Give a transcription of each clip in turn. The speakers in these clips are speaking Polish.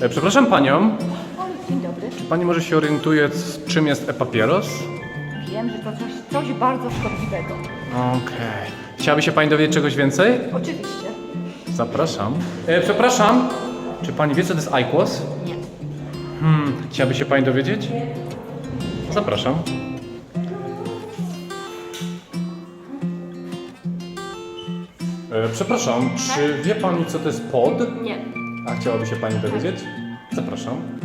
E, Przepraszam panią, dzień dobry. czy pani może się orientuje, c- czym jest e-papieros? Wiem, że to coś, coś bardzo szkodliwego. Okej. Chciałaby się pani dowiedzieć czegoś więcej? Oczywiście. Zapraszam. E, przepraszam, czy pani wie, co to jest IQOS? Nie. Hmm, chciałaby się pani dowiedzieć? Zapraszam. E, przepraszam, czy wie pani, co to jest pod? Nie. Chciałaby się pani dowiedzieć? Zapraszam.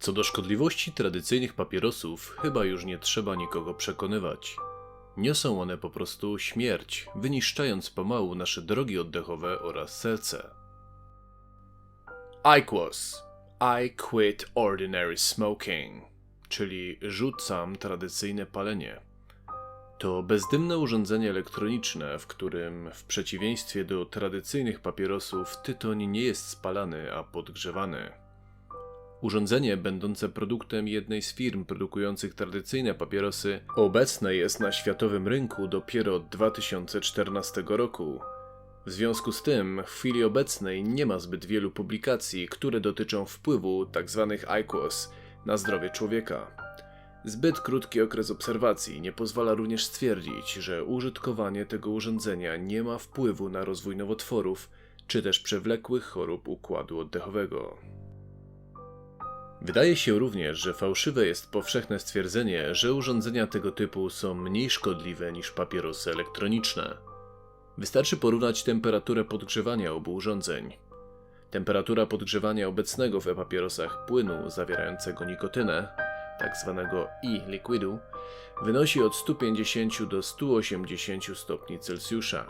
Co do szkodliwości tradycyjnych papierosów, chyba już nie trzeba nikogo przekonywać. Niosą one po prostu śmierć, wyniszczając pomału nasze drogi oddechowe oraz serce. IQOS I quit ordinary smoking, czyli rzucam tradycyjne palenie. To bezdymne urządzenie elektroniczne, w którym, w przeciwieństwie do tradycyjnych papierosów, tytoń nie jest spalany, a podgrzewany. Urządzenie, będące produktem jednej z firm produkujących tradycyjne papierosy, obecne jest na światowym rynku dopiero od 2014 roku. W związku z tym, w chwili obecnej nie ma zbyt wielu publikacji, które dotyczą wpływu tzw. IQOS na zdrowie człowieka. Zbyt krótki okres obserwacji nie pozwala również stwierdzić, że użytkowanie tego urządzenia nie ma wpływu na rozwój nowotworów czy też przewlekłych chorób układu oddechowego. Wydaje się również, że fałszywe jest powszechne stwierdzenie, że urządzenia tego typu są mniej szkodliwe niż papierosy elektroniczne. Wystarczy porównać temperaturę podgrzewania obu urządzeń. Temperatura podgrzewania obecnego w e-papierosach płynu zawierającego nikotynę, tak zwanego e-likwidu, wynosi od 150 do 180 stopni Celsjusza.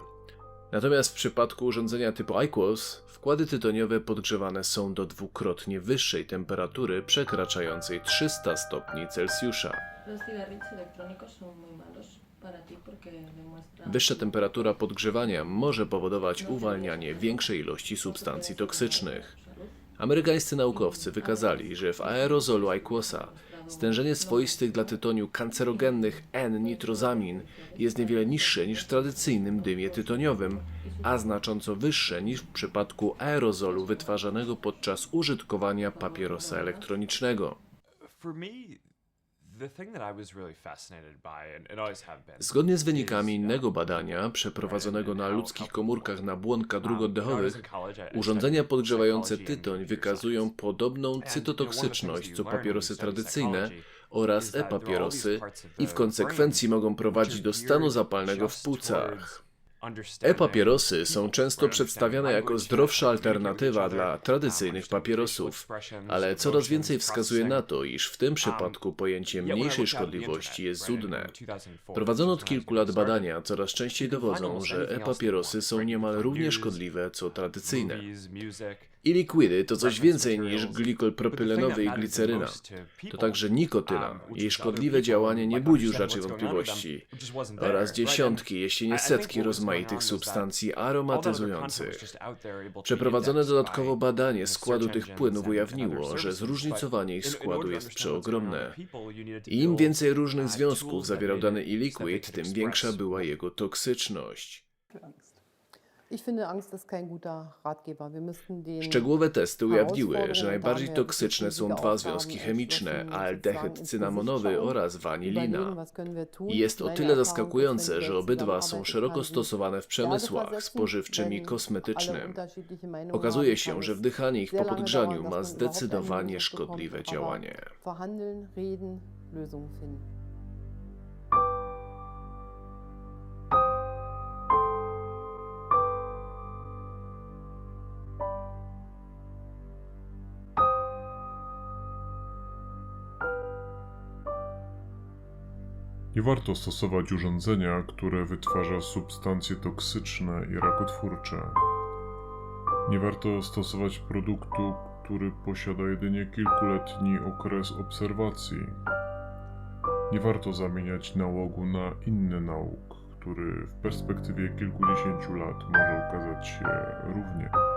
Natomiast w przypadku urządzenia typu IQOS wkłady tytoniowe podgrzewane są do dwukrotnie wyższej temperatury przekraczającej 300 stopni Celsjusza. Wyższa temperatura podgrzewania może powodować uwalnianie większej ilości substancji toksycznych. Amerykańscy naukowcy wykazali, że w aerozolu IQOSa stężenie swoistych dla tytoniu kancerogennych N-nitrozamin jest niewiele niższe niż w tradycyjnym dymie tytoniowym, a znacząco wyższe niż w przypadku aerozolu wytwarzanego podczas użytkowania papierosa elektronicznego. Zgodnie z wynikami uh, innego badania przeprowadzonego na ludzkich komórkach na błonka dróg oddechowych, Um, urządzenia podgrzewające tytoń wykazują podobną cytotoksyczność co papierosy tradycyjne oraz e-papierosy i w konsekwencji mogą prowadzić do stanu zapalnego w płucach. E-papierosy są people, często przedstawiane jako zdrowsza alternatywa dla um, tradycyjnych papierosów, ale coraz więcej wskazuje na to, iż w tym przypadku pojęcie mniejszej szkodliwości jest zudne. right, in 2004, Prowadzono od kilku lat badania coraz częściej dowodzą, że e-papierosy są niemal równie szkodliwe co tradycyjne. I likwidy to coś reference więcej niż glikol propylenowy i gliceryna. to także nikotyna. Jej szkodliwe działanie nie budzi już raczej wątpliwości. Oraz dziesiątki, jeśli nie setki rozmaitych that substancji aromatyzujących. Przeprowadzone dodatkowo badanie składu tych płynów ujawniło, że zróżnicowanie ich składu jest przeogromne. I im więcej różnych uh, związków tools that zawierał dany e-liquid, tym większa była jego toksyczność. Szczegółowe testy ujawniły, że najbardziej toksyczne są dwa związki chemiczne, aldehyd cynamonowy oraz wanilina. jest o tyle zaskakujące, że obydwa są szeroko stosowane w przemysłach spożywczym i kosmetycznym. Okazuje się, że wdychanie ich po podgrzaniu ma zdecydowanie szkodliwe działanie. Nie warto stosować urządzenia, które wytwarza substancje toksyczne i rakotwórcze. Nie warto stosować produktu, który posiada jedynie kilkuletni okres obserwacji. Nie warto zamieniać nałogu na inny nauk, który w perspektywie kilkudziesięciu lat może okazać się równie